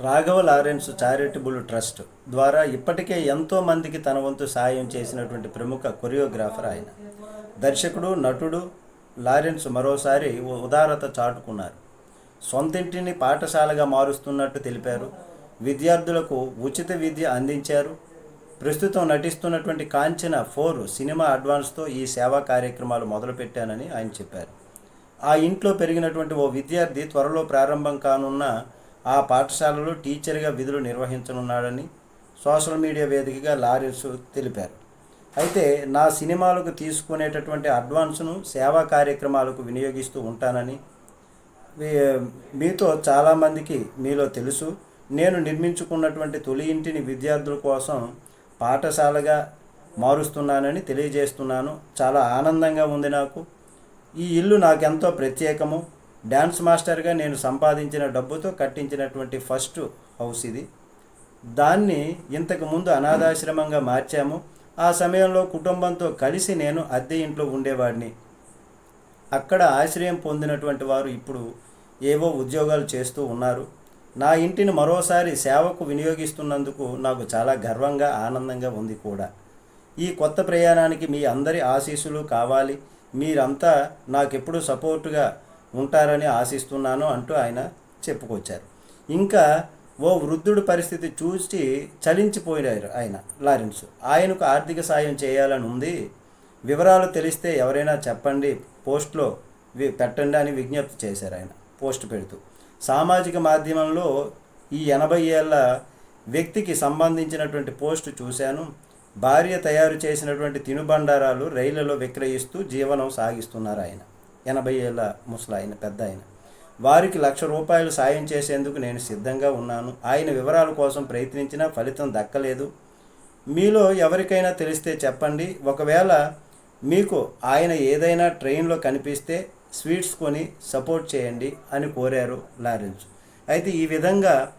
Raghava Lawrence charitable trust ద్వారా ఇప్పటికే ఎంతో మందికి తన వంతు సాయం చేసినటువంటి ప్రముఖ కొరియోగ్రాఫర్ ఆయన. దర్శకుడు నటుడు లారెన్స్ మరోసారి ఉదారత చాటుకున్నారు. సొంతింటిని పాఠశాలగా మారుస్తున్నట్టు తెలిపారు. విద్యార్థులకు ఉచిత విద్య అందించారు. ప్రస్తుతం నటిస్తున్నటువంటి కాంచన ఫోర్ సినిమా అడ్వాన్స్తో ఈ సేవా కార్యక్రమాలు మొదలుపెట్టానని ఆయన చెప్పారు. ఆ ఇంట్లో పెరిగినటువంటి ఓ విద్యార్థి త్వరలో ప్రారంభం కానున్న ఆ పాఠశాలలో టీచర్గా విధులు నిర్వహించనున్నాడని సోషల్ మీడియా వేదికగా లారెన్స్ తెలిపారు. అయితే నా సినిమాలకు తీసుకునేటటువంటి అడ్వాన్స్ను సేవా కార్యక్రమాలకు వినియోగిస్తూ ఉంటానని మీతో చాలామందికి మీలో తెలుసు. నేను నిర్మించుకున్నటువంటి తొలి ఇంటిని విద్యార్థుల కోసం పాఠశాలగా మారుస్తున్నానని తెలియజేస్తున్నాను. చాలా ఆనందంగా ఉంది నాకు. ఈ ఇల్లు నాకెంతో ప్రత్యేకము. డ్యాన్స్ మాస్టర్గా నేను సంపాదించిన డబ్బుతో కట్టించినటువంటి ఫస్ట్ హౌస్ ఇది. దాన్ని ఇంతకు ముందు అనాథాశ్రమంగా మార్చాము. ఆ సమయంలో కుటుంబంతో కలిసి నేను అద్దె ఇంట్లో ఉండేవాడిని. అక్కడ ఆశ్రయం పొందినటువంటి వారు ఇప్పుడు ఏవో ఉద్యోగాలు చేస్తూ ఉన్నారు. నా ఇంటిని మరోసారి సేవకు వినియోగిస్తున్నందుకు నాకు చాలా గర్వంగా ఆనందంగా ఉంది కూడా. ఈ కొత్త ప్రయాణానికి మీ అందరి ఆశీస్సులు కావాలి. మీరంతా నాకెప్పుడు సపోర్టుగా ఉంటారని ఆశిస్తున్నాను అంటూ ఆయన చెప్పుకొచ్చారు. ఇంకా ఓ వృద్ధుడి పరిస్థితి చూసి చలించిపోయారు ఆయన లారెన్స్. ఆయనకు ఆర్థిక సాయం చేయాలని ఉంది. వివరాలు తెలిస్తే ఎవరైనా చెప్పండి పోస్ట్లో పెట్టండి అని విజ్ఞప్తి చేశారు ఆయన పోస్ట్ పెడుతూ. సామాజిక మాధ్యమంలో ఈ ఎనభై ఏళ్ళ వ్యక్తికి సంబంధించినటువంటి పోస్ట్ చూశాను. భార్య తయారు చేసినటువంటి తినుబండారాలు రైళ్ళలో విక్రయిస్తూ జీవనం సాగిస్తున్నారు ఆయన. ఎనభై ఏళ్ళ ముసలాయన పెద్ద ఆయన వారికి లక్ష రూపాయలు సాయం చేసేందుకు నేను సిద్ధంగా ఉన్నాను. ఆయన వివరాల కోసం ప్రయత్నించినా ఫలితం దక్కలేదు. మీలో ఎవరికైనా తెలిస్తే చెప్పండి. ఒకవేళ మీకు ఆయన ఏదైనా ట్రైన్లో కనిపిస్తే స్వీట్స్ కొని సపోర్ట్ చేయండి అని కోరారు లారెన్స్. అయితే ఈ విధంగా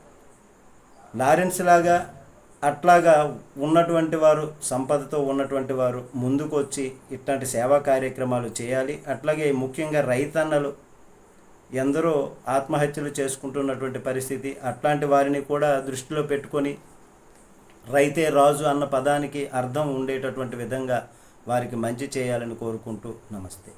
లారెన్స్ లాగా అట్లాగా ఉన్నటువంటి వారు సంపదతో ఉన్నటువంటి వారు ముందుకు వచ్చి ఇట్లాంటి సేవా కార్యక్రమాలు చేయాలి. అట్లాగే ముఖ్యంగా రైతన్నలు ఎందరో ఆత్మహత్యలు చేసుకుంటున్నటువంటి పరిస్థితి అట్లాంటి వారిని కూడా దృష్టిలో పెట్టుకొని రైతే రాజు అన్న పదానికి అర్థం ఉండేటటువంటి విధంగా వారికి మంచి చేయాలని కోరుకుంటూ నమస్తే.